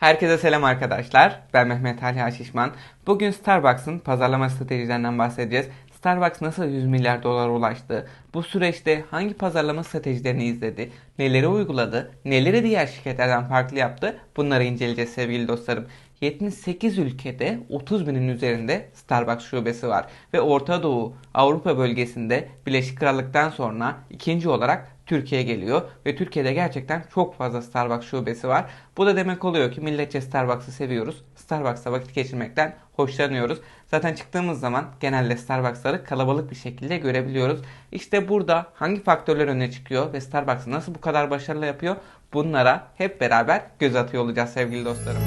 Herkese selam arkadaşlar. Ben Mehmet Ali Aşişman. Bugün Starbucks'ın pazarlama stratejilerinden bahsedeceğiz. Starbucks nasıl 100 milyar dolara ulaştı? Bu süreçte hangi pazarlama stratejilerini izledi? Neleri uyguladı? Neleri diğer şirketlerden farklı yaptı? Bunları inceleyeceğiz sevgili dostlarım. 78 ülkede 30 binin üzerinde Starbucks şubesi var. Ve Orta Doğu, Avrupa bölgesinde Birleşik Krallık'tan sonra ikinci olarak Türkiye geliyor. Ve Türkiye'de gerçekten çok fazla Starbucks şubesi var. Bu da demek oluyor ki milletçe Starbucks'ı seviyoruz. Starbucks'ta vakit geçirmekten hoşlanıyoruz. Zaten çıktığımız zaman genelde Starbucks'ları kalabalık bir şekilde görebiliyoruz. İşte burada hangi faktörler öne çıkıyor ve Starbucks'ı nasıl bu kadar başarılı yapıyor? Bunlara hep beraber göz atıyor olacağız sevgili dostlarım.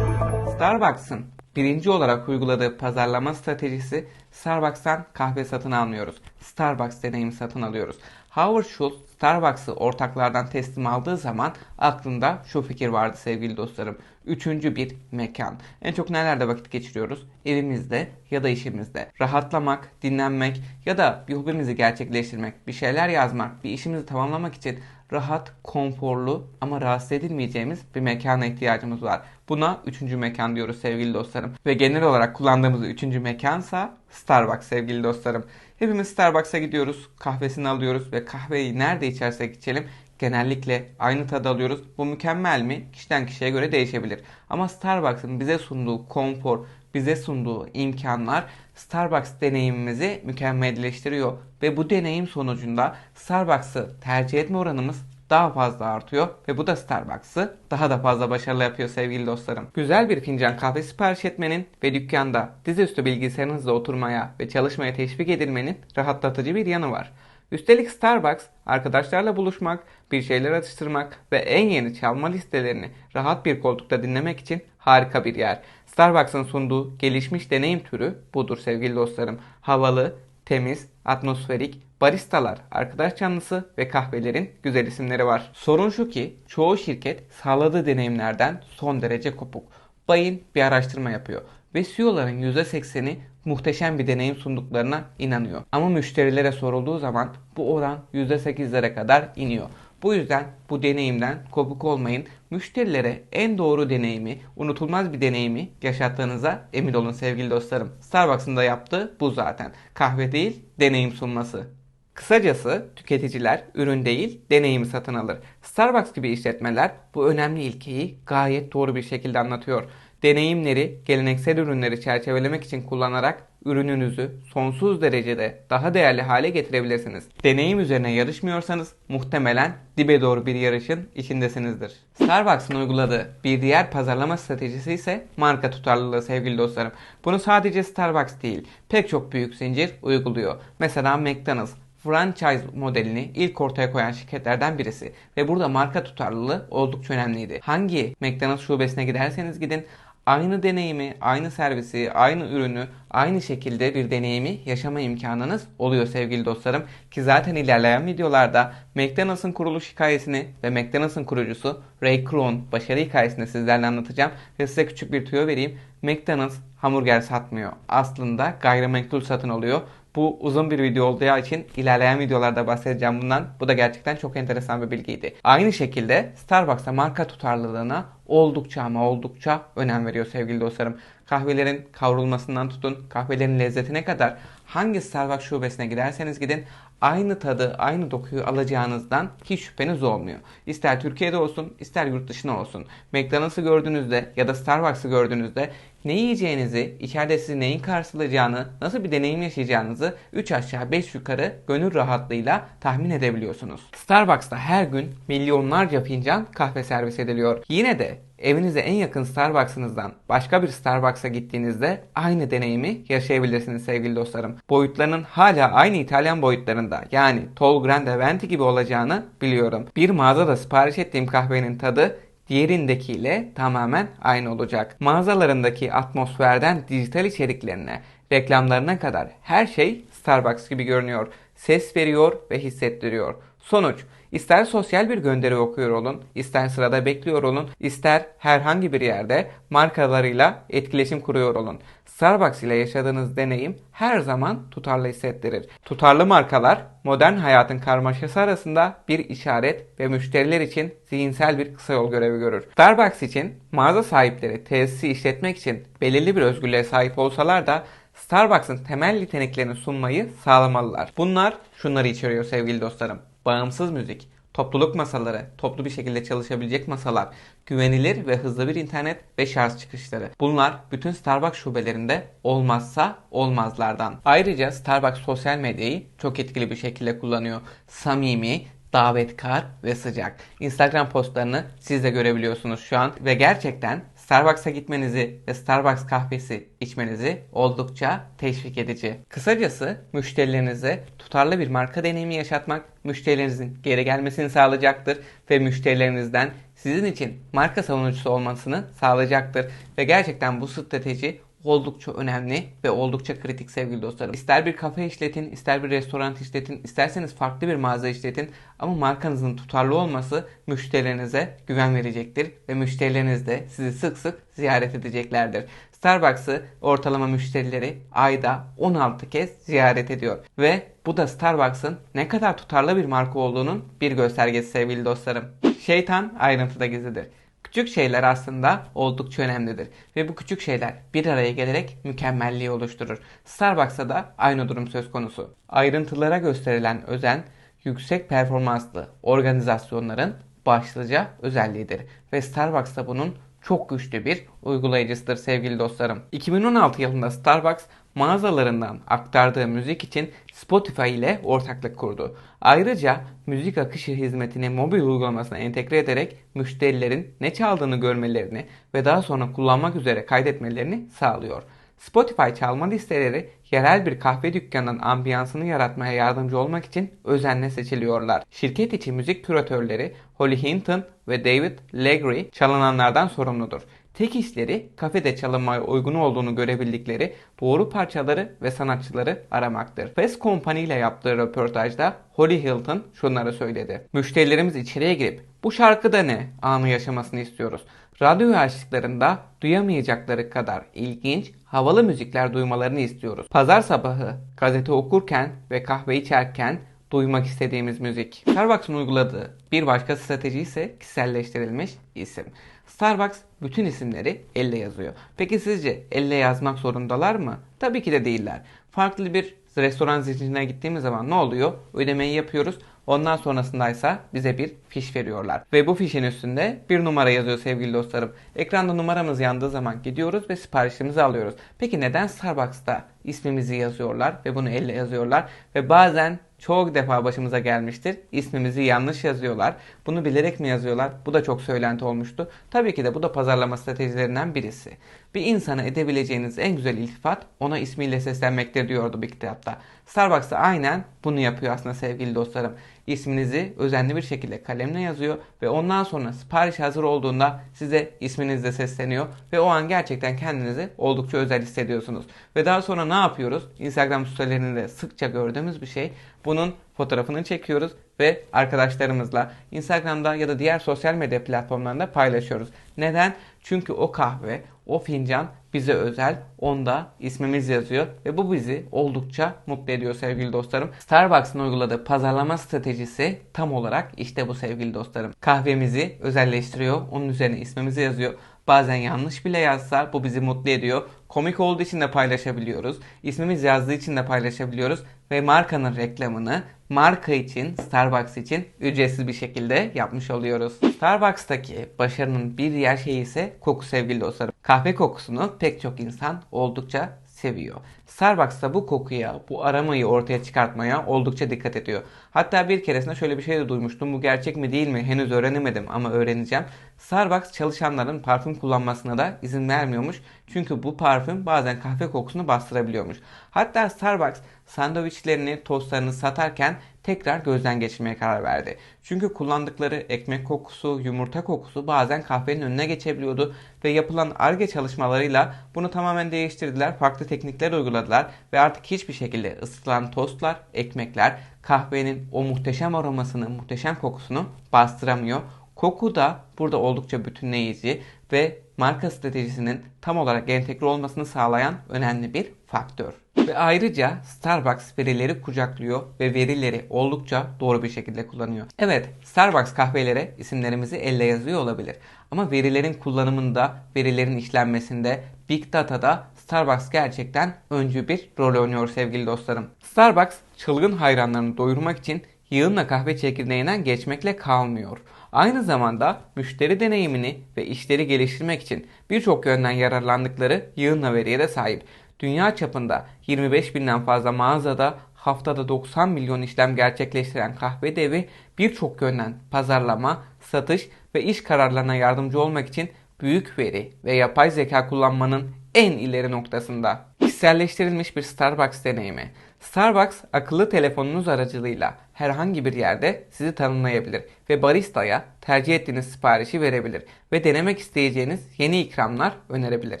Starbucks'ın birinci olarak uyguladığı pazarlama stratejisi Starbucks'tan kahve satın almıyoruz. Starbucks deneyimi satın alıyoruz. Howard Schultz Starbucks'ı ortaklardan teslim aldığı zaman aklında şu fikir vardı sevgili dostlarım. Üçüncü bir mekan. En çok nelerde vakit geçiriyoruz? Evimizde ya da işimizde. Rahatlamak, dinlenmek ya da bir hobimizi gerçekleştirmek, bir şeyler yazmak, bir işimizi tamamlamak için rahat, konforlu ama rahatsız edilmeyeceğimiz bir mekana ihtiyacımız var. Buna üçüncü mekan diyoruz sevgili dostlarım. Ve genel olarak kullandığımız üçüncü mekansa Starbucks sevgili dostlarım. Hepimiz Starbucks'a gidiyoruz, kahvesini alıyoruz ve kahveyi nerede içersek içelim genellikle aynı tadı alıyoruz. Bu mükemmel mi? Kişiden kişiye göre değişebilir. Ama Starbucks'ın bize sunduğu konfor, bize sunduğu imkanlar Starbucks deneyimimizi mükemmelleştiriyor ve bu deneyim sonucunda Starbucks'ı tercih etme oranımız daha fazla artıyor ve bu da Starbucks'ı daha da fazla başarılı yapıyor sevgili dostlarım. Güzel bir fincan kahve sipariş etmenin ve dükkanda dizüstü bilgisayarınızla oturmaya ve çalışmaya teşvik edilmenin rahatlatıcı bir yanı var. Üstelik Starbucks arkadaşlarla buluşmak, bir şeyler atıştırmak ve en yeni çalma listelerini rahat bir koltukta dinlemek için harika bir yer. Starbucks'ın sunduğu gelişmiş deneyim türü budur sevgili dostlarım. Havalı, temiz, atmosferik, baristalar, arkadaş canlısı ve kahvelerin güzel isimleri var. Sorun şu ki çoğu şirket sağladığı deneyimlerden son derece kopuk. Bayin bir araştırma yapıyor ve CEO'ların %80'i muhteşem bir deneyim sunduklarına inanıyor. Ama müşterilere sorulduğu zaman bu oran %8'lere kadar iniyor. Bu yüzden bu deneyimden kopuk olmayın. Müşterilere en doğru deneyimi, unutulmaz bir deneyimi yaşattığınıza emin olun sevgili dostlarım. Starbucks'ın da yaptığı bu zaten. Kahve değil, deneyim sunması. Kısacası tüketiciler ürün değil deneyimi satın alır. Starbucks gibi işletmeler bu önemli ilkeyi gayet doğru bir şekilde anlatıyor. Deneyimleri geleneksel ürünleri çerçevelemek için kullanarak ürününüzü sonsuz derecede daha değerli hale getirebilirsiniz. Deneyim üzerine yarışmıyorsanız muhtemelen dibe doğru bir yarışın içindesinizdir. Starbucks'ın uyguladığı bir diğer pazarlama stratejisi ise marka tutarlılığı sevgili dostlarım. Bunu sadece Starbucks değil pek çok büyük zincir uyguluyor. Mesela McDonald's franchise modelini ilk ortaya koyan şirketlerden birisi ve burada marka tutarlılığı oldukça önemliydi. Hangi McDonald's şubesine giderseniz gidin aynı deneyimi, aynı servisi, aynı ürünü aynı şekilde bir deneyimi yaşama imkanınız oluyor sevgili dostlarım. Ki zaten ilerleyen videolarda McDonald's'ın kuruluş hikayesini ve McDonald's'ın kurucusu Ray Kroc başarı hikayesini sizlerle anlatacağım ve size küçük bir tüyo vereyim. McDonald's hamburger satmıyor. Aslında gayrimenkul satın alıyor. Bu uzun bir video olduğu için ilerleyen videolarda bahsedeceğim bundan. Bu da gerçekten çok enteresan bir bilgiydi. Aynı şekilde Starbucks'a marka tutarlılığına oldukça ama oldukça önem veriyor sevgili dostlarım. Kahvelerin kavrulmasından tutun kahvelerin lezzetine kadar hangi Starbucks şubesine giderseniz gidin aynı tadı, aynı dokuyu alacağınızdan hiç şüpheniz olmuyor. İster Türkiye'de olsun, ister yurt dışına olsun. McDonald's'ı gördüğünüzde ya da Starbucks'ı gördüğünüzde ne yiyeceğinizi, içeride sizi neyin karşılayacağını, nasıl bir deneyim yaşayacağınızı 3 aşağı 5 yukarı gönül rahatlığıyla tahmin edebiliyorsunuz. Starbucks'ta her gün milyonlarca fincan kahve servis ediliyor. Yine de evinize en yakın Starbucks'ınızdan başka bir Starbucks'a gittiğinizde aynı deneyimi yaşayabilirsiniz sevgili dostlarım. Boyutlarının hala aynı İtalyan boyutlarında yani Tall Grande Venti gibi olacağını biliyorum. Bir mağazada sipariş ettiğim kahvenin tadı diğerindekiyle tamamen aynı olacak. Mağazalarındaki atmosferden dijital içeriklerine, reklamlarına kadar her şey Starbucks gibi görünüyor. Ses veriyor ve hissettiriyor. Sonuç İster sosyal bir gönderi okuyor olun, ister sırada bekliyor olun, ister herhangi bir yerde markalarıyla etkileşim kuruyor olun. Starbucks ile yaşadığınız deneyim her zaman tutarlı hissettirir. Tutarlı markalar modern hayatın karmaşası arasında bir işaret ve müşteriler için zihinsel bir kısa yol görevi görür. Starbucks için mağaza sahipleri tesisi işletmek için belirli bir özgürlüğe sahip olsalar da Starbucks'ın temel yeteneklerini sunmayı sağlamalılar. Bunlar şunları içeriyor sevgili dostlarım. Bağımsız müzik, topluluk masaları, toplu bir şekilde çalışabilecek masalar, güvenilir ve hızlı bir internet ve şarj çıkışları. Bunlar bütün Starbucks şubelerinde olmazsa olmazlardan. Ayrıca Starbucks sosyal medyayı çok etkili bir şekilde kullanıyor. Samimi, davetkar ve sıcak. Instagram postlarını siz de görebiliyorsunuz şu an ve gerçekten Starbucks'a gitmenizi ve Starbucks kahvesi içmenizi oldukça teşvik edici. Kısacası müşterilerinize tutarlı bir marka deneyimi yaşatmak müşterilerinizin geri gelmesini sağlayacaktır ve müşterilerinizden sizin için marka savunucusu olmasını sağlayacaktır. Ve gerçekten bu strateji oldukça önemli ve oldukça kritik sevgili dostlarım. İster bir kafe işletin, ister bir restoran işletin, isterseniz farklı bir mağaza işletin ama markanızın tutarlı olması müşterilerinize güven verecektir ve müşterileriniz de sizi sık sık ziyaret edeceklerdir. Starbucks'ı ortalama müşterileri ayda 16 kez ziyaret ediyor ve bu da Starbucks'ın ne kadar tutarlı bir marka olduğunun bir göstergesi sevgili dostlarım. Şeytan ayrıntıda gizlidir. Küçük şeyler aslında oldukça önemlidir ve bu küçük şeyler bir araya gelerek mükemmelliği oluşturur. Starbucks'ta da aynı durum söz konusu. Ayrıntılara gösterilen özen yüksek performanslı organizasyonların başlıca özelliğidir ve Starbucks da bunun çok güçlü bir uygulayıcısıdır sevgili dostlarım. 2016 yılında Starbucks mağazalarından aktardığı müzik için Spotify ile ortaklık kurdu. Ayrıca müzik akışı hizmetini mobil uygulamasına entegre ederek müşterilerin ne çaldığını görmelerini ve daha sonra kullanmak üzere kaydetmelerini sağlıyor. Spotify çalma listeleri yerel bir kahve dükkanının ambiyansını yaratmaya yardımcı olmak için özenle seçiliyorlar. Şirket içi müzik küratörleri Holly Hinton ve David Legri çalınanlardan sorumludur. Tek işleri kafede çalınmaya uygun olduğunu görebildikleri doğru parçaları ve sanatçıları aramaktır. Fast Company ile yaptığı röportajda Holly Hilton şunları söyledi. Müşterilerimiz içeriye girip bu şarkıda ne anı yaşamasını istiyoruz. Radyo açtıklarında duyamayacakları kadar ilginç, havalı müzikler duymalarını istiyoruz. Pazar sabahı gazete okurken ve kahve içerken duymak istediğimiz müzik. Starbucks'ın uyguladığı bir başka strateji ise kişiselleştirilmiş isim. Starbucks bütün isimleri elle yazıyor. Peki sizce elle yazmak zorundalar mı? Tabii ki de değiller. Farklı bir restoran zincirine gittiğimiz zaman ne oluyor? Ödemeyi yapıyoruz. Ondan sonrasındaysa bize bir fiş veriyorlar. Ve bu fişin üstünde bir numara yazıyor sevgili dostlarım. Ekranda numaramız yandığı zaman gidiyoruz ve siparişimizi alıyoruz. Peki neden Starbucks'ta ismimizi yazıyorlar ve bunu elle yazıyorlar? Ve bazen çok defa başımıza gelmiştir. İsmimizi yanlış yazıyorlar. Bunu bilerek mi yazıyorlar? Bu da çok söylenti olmuştu. Tabii ki de bu da pazarlama stratejilerinden birisi. Bir insana edebileceğiniz en güzel iltifat ona ismiyle seslenmektir diyordu bir kitapta. Starbucks da aynen bunu yapıyor aslında sevgili dostlarım. İsminizi özenli bir şekilde kalemle yazıyor ve ondan sonra sipariş hazır olduğunda size isminizle sesleniyor ve o an gerçekten kendinizi oldukça özel hissediyorsunuz. Ve daha sonra ne yapıyoruz? Instagram storylerinde sıkça gördüğümüz bir şey. Bunun fotoğrafını çekiyoruz ve arkadaşlarımızla Instagram'da ya da diğer sosyal medya platformlarında paylaşıyoruz. Neden? Çünkü o kahve, o fincan bize özel. Onda ismimiz yazıyor ve bu bizi oldukça mutlu ediyor sevgili dostlarım. Starbucks'ın uyguladığı pazarlama stratejisi tam olarak işte bu sevgili dostlarım. Kahvemizi özelleştiriyor. Onun üzerine ismimizi yazıyor. Bazen yanlış bile yazsa bu bizi mutlu ediyor. Komik olduğu için de paylaşabiliyoruz. İsmimiz yazdığı için de paylaşabiliyoruz. Ve markanın reklamını marka için, Starbucks için ücretsiz bir şekilde yapmış oluyoruz. Starbucks'taki başarının bir diğer şeyi ise koku sevgili dostlarım. Kahve kokusunu pek çok insan oldukça seviyor. Starbucks da bu kokuya, bu aramayı ortaya çıkartmaya oldukça dikkat ediyor. Hatta bir keresinde şöyle bir şey de duymuştum. Bu gerçek mi değil mi henüz öğrenemedim ama öğreneceğim. Starbucks çalışanların parfüm kullanmasına da izin vermiyormuş. Çünkü bu parfüm bazen kahve kokusunu bastırabiliyormuş. Hatta Starbucks sandviçlerini, tostlarını satarken tekrar gözden geçirmeye karar verdi. Çünkü kullandıkları ekmek kokusu, yumurta kokusu bazen kahvenin önüne geçebiliyordu ve yapılan ARGE çalışmalarıyla bunu tamamen değiştirdiler. Farklı teknikler uyguladılar ve artık hiçbir şekilde ısıtılan tostlar, ekmekler kahvenin o muhteşem aromasını, muhteşem kokusunu bastıramıyor. Koku da burada oldukça bütünleyici ve marka stratejisinin tam olarak entegre olmasını sağlayan önemli bir faktör. Ve ayrıca Starbucks verileri kucaklıyor ve verileri oldukça doğru bir şekilde kullanıyor. Evet, Starbucks kahvelere isimlerimizi elle yazıyor olabilir. Ama verilerin kullanımında, verilerin işlenmesinde, Big Data'da Starbucks gerçekten öncü bir rol oynuyor sevgili dostlarım. Starbucks çılgın hayranlarını doyurmak için yığınla kahve çekirdeğinden geçmekle kalmıyor. Aynı zamanda müşteri deneyimini ve işleri geliştirmek için birçok yönden yararlandıkları yığınla veriye de sahip. Dünya çapında 25 binden fazla mağazada haftada 90 milyon işlem gerçekleştiren kahve devi birçok yönden pazarlama, satış ve iş kararlarına yardımcı olmak için büyük veri ve yapay zeka kullanmanın en ileri noktasında. Kişiselleştirilmiş bir Starbucks deneyimi. Starbucks akıllı telefonunuz aracılığıyla herhangi bir yerde sizi tanımlayabilir ve baristaya tercih ettiğiniz siparişi verebilir ve denemek isteyeceğiniz yeni ikramlar önerebilir.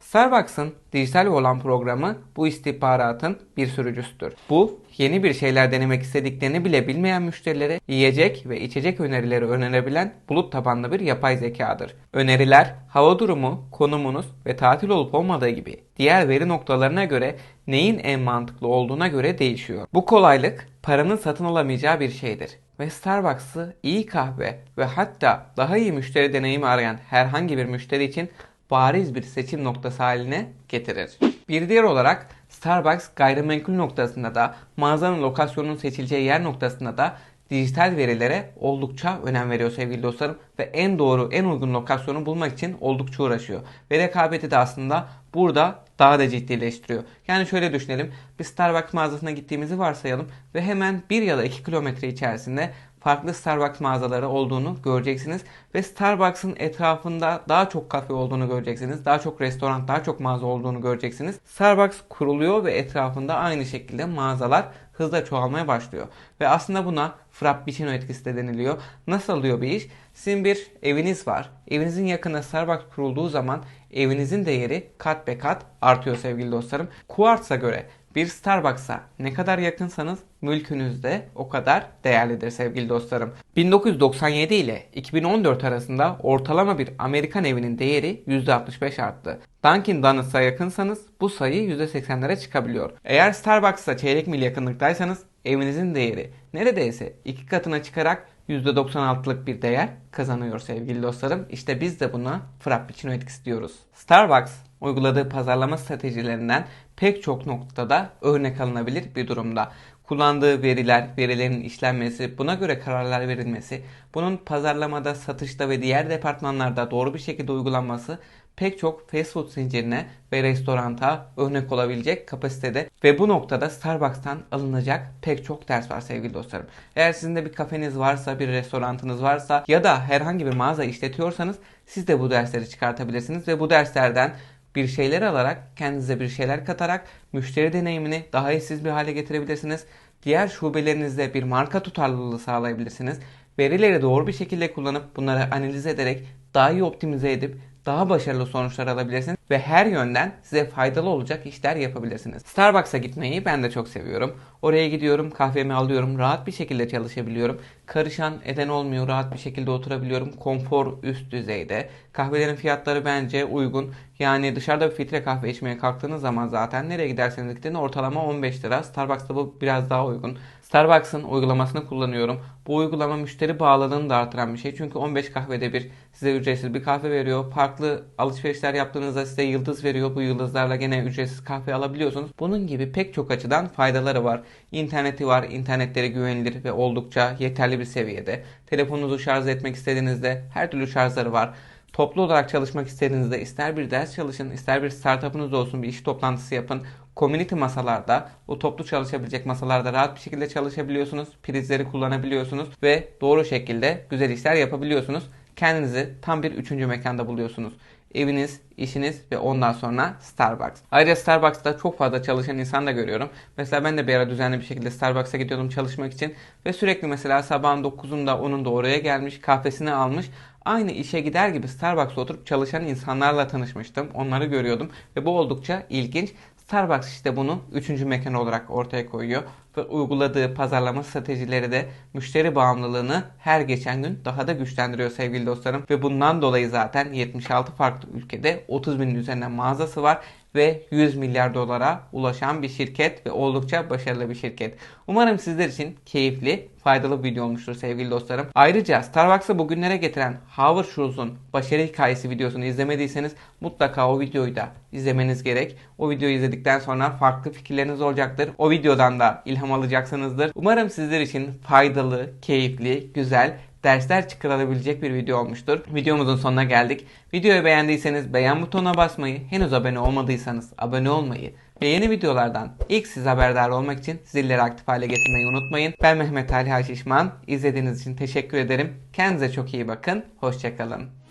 Starbucks'ın dijital olan programı bu istihbaratın bir sürücüsüdür. Bu yeni bir şeyler denemek istediklerini bile bilmeyen müşterilere yiyecek ve içecek önerileri önerebilen bulut tabanlı bir yapay zekadır. Öneriler hava durumu, konumunuz ve tatil olup olmadığı gibi diğer veri noktalarına göre neyin en mantıklı olduğuna göre değişiyor. Bu kolaylık paranın satın alamayacağı bir şeydir ve Starbucks'ı iyi kahve ve hatta daha iyi müşteri deneyimi arayan herhangi bir müşteri için bariz bir seçim noktası haline getirir. Bir diğer olarak Starbucks gayrimenkul noktasında da mağazanın lokasyonunun seçileceği yer noktasında da dijital verilere oldukça önem veriyor sevgili dostlarım ve en doğru en uygun lokasyonu bulmak için oldukça uğraşıyor. Ve rekabeti de aslında burada daha da ciddileştiriyor. Yani şöyle düşünelim. Bir Starbucks mağazasına gittiğimizi varsayalım ve hemen 1 ya da 2 kilometre içerisinde farklı Starbucks mağazaları olduğunu göreceksiniz. Ve Starbucks'ın etrafında daha çok kafe olduğunu göreceksiniz. Daha çok restoran, daha çok mağaza olduğunu göreceksiniz. Starbucks kuruluyor ve etrafında aynı şekilde mağazalar hızla çoğalmaya başlıyor. Ve aslında buna Frappuccino etkisi de deniliyor. Nasıl oluyor bir iş? Sizin bir eviniz var. Evinizin yakında Starbucks kurulduğu zaman evinizin değeri kat be kat artıyor sevgili dostlarım. Quartz'a göre bir Starbucks'a ne kadar yakınsanız mülkünüz de o kadar değerlidir sevgili dostlarım. 1997 ile 2014 arasında ortalama bir Amerikan evinin değeri %65 arttı. Dunkin Donuts'a yakınsanız bu sayı %80'lere çıkabiliyor. Eğer Starbucks'a çeyrek mil yakınlıktaysanız evinizin değeri neredeyse iki katına çıkarak %96'lık bir değer kazanıyor sevgili dostlarım. İşte biz de buna Frappuccino etkisi diyoruz. Starbucks uyguladığı pazarlama stratejilerinden pek çok noktada örnek alınabilir bir durumda. Kullandığı veriler, verilerin işlenmesi, buna göre kararlar verilmesi, bunun pazarlamada, satışta ve diğer departmanlarda doğru bir şekilde uygulanması pek çok fast food zincirine ve restoranta örnek olabilecek kapasitede ve bu noktada Starbucks'tan alınacak pek çok ders var sevgili dostlarım. Eğer sizin de bir kafeniz varsa, bir restoranınız varsa ya da herhangi bir mağaza işletiyorsanız siz de bu dersleri çıkartabilirsiniz ve bu derslerden bir şeyler alarak, kendinize bir şeyler katarak müşteri deneyimini daha eşsiz bir hale getirebilirsiniz. Diğer şubelerinizde bir marka tutarlılığı sağlayabilirsiniz. Verileri doğru bir şekilde kullanıp bunları analiz ederek daha iyi optimize edip daha başarılı sonuçlar alabilirsiniz ve her yönden size faydalı olacak işler yapabilirsiniz. Starbucks'a gitmeyi ben de çok seviyorum. Oraya gidiyorum, kahvemi alıyorum, rahat bir şekilde çalışabiliyorum. Karışan eden olmuyor, rahat bir şekilde oturabiliyorum. Konfor üst düzeyde. Kahvelerin fiyatları bence uygun. Yani dışarıda bir filtre kahve içmeye kalktığınız zaman zaten nereye giderseniz gidin ortalama 15 lira. Starbucks'ta bu biraz daha uygun. Starbucks'ın uygulamasını kullanıyorum. Bu uygulama müşteri bağlılığını da artıran bir şey. Çünkü 15 kahvede bir size ücretsiz bir kahve veriyor. Farklı alışverişler yaptığınızda size yıldız veriyor. Bu yıldızlarla gene ücretsiz kahve alabiliyorsunuz. Bunun gibi pek çok açıdan faydaları var. İnterneti var. İnternetleri güvenilir ve oldukça yeterli bir seviyede. Telefonunuzu şarj etmek istediğinizde her türlü şarjları var. Toplu olarak çalışmak istediğinizde ister bir ders çalışın, ister bir startup'ınız olsun, bir iş toplantısı yapın. Community masalarda, o toplu çalışabilecek masalarda rahat bir şekilde çalışabiliyorsunuz. Prizleri kullanabiliyorsunuz ve doğru şekilde güzel işler yapabiliyorsunuz. Kendinizi tam bir üçüncü mekanda buluyorsunuz. eviniz, işiniz ve ondan sonra Starbucks. Ayrıca Starbucks'ta çok fazla çalışan insan da görüyorum. Mesela ben de bir ara düzenli bir şekilde Starbucks'a gidiyordum çalışmak için ve sürekli mesela sabahın 9'unda 10'unda oraya gelmiş, kahvesini almış. Aynı işe gider gibi Starbucks'ta oturup çalışan insanlarla tanışmıştım. Onları görüyordum ve bu oldukça ilginç. Starbucks işte bunu üçüncü mekan olarak ortaya koyuyor ve uyguladığı pazarlama stratejileri de müşteri bağımlılığını her geçen gün daha da güçlendiriyor sevgili dostlarım. Ve bundan dolayı zaten 76 farklı ülkede 30 binin üzerinde mağazası var ve 100 milyar dolara ulaşan bir şirket ve oldukça başarılı bir şirket. Umarım sizler için keyifli, faydalı bir video olmuştur sevgili dostlarım. Ayrıca Starbucks'ı bugünlere getiren Howard Schultz'un başarı hikayesi videosunu izlemediyseniz mutlaka o videoyu da izlemeniz gerek. O videoyu izledikten sonra farklı fikirleriniz olacaktır. O videodan da ilham alacaksınızdır. Umarım sizler için faydalı, keyifli, güzel dersler çıkarılabilecek bir video olmuştur. Videomuzun sonuna geldik. Videoyu beğendiyseniz beğen butonuna basmayı, henüz abone olmadıysanız abone olmayı ve yeni videolardan ilk siz haberdar olmak için zilleri aktif hale getirmeyi unutmayın. Ben Mehmet Ali Haşişman. İzlediğiniz için teşekkür ederim. Kendinize çok iyi bakın. Hoşçakalın.